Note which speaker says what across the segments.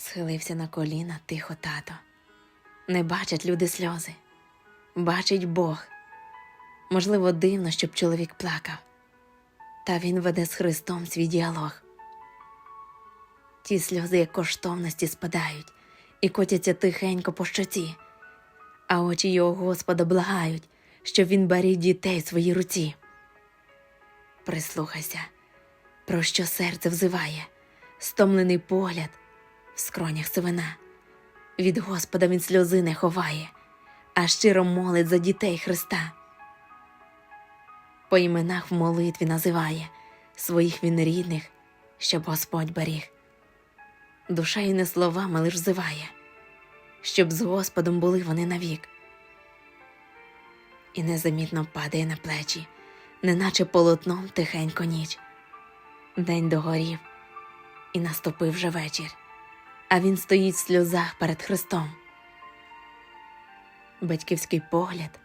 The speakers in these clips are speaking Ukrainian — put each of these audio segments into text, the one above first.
Speaker 1: Схилився на коліна тихо тато. Не бачать люди сльози, бачить Бог. Можливо, дивно, щоб чоловік плакав, та він веде з Христом свій діалог. Ті сльози, як коштовності, спадають і котяться тихенько по щоці, а очі його Господа благають, щоб він беріг дітей в своїй руці. Прислухайся, про що серце взиває, стомлений погляд скронях сивина. Від Господа він сльози не ховає, а щиро молить за дітей Христа. По іменах в молитві називає своїх він рідних, щоб Господь беріг. Душею не словами лиш зиває, щоб з Господом були вони навік. І незамітно падає на плечі, неначе полотном тихенько ніч. День догорів, і наступив вже вечір, а він стоїть в сльозах перед Христом. Батьківський погляд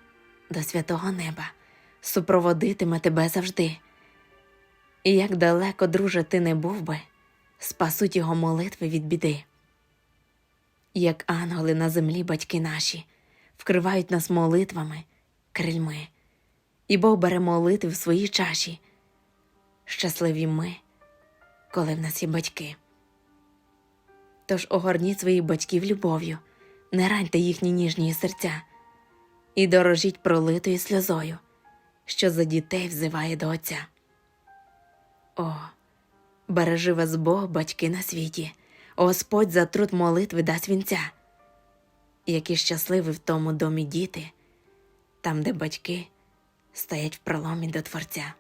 Speaker 1: до святого неба супроводитиме тебе завжди. І як далеко, друже, ти не був би, спасуть його молитви від біди. Як ангели на землі батьки наші вкривають нас молитвами, крильми, і Бог бере молитви в свої чаші. Щасливі ми, коли в нас є батьки. Тож огорніть своїх батьків любов'ю, не раньте їхні ніжні серця і дорожіть пролитою сльозою, що за дітей взиває до Отця. О, бережи вас Бог, батьки на світі, Господь за труд молитви дасть вінця. Які щасливі в тому домі діти, там, де батьки стоять в проломі до Творця.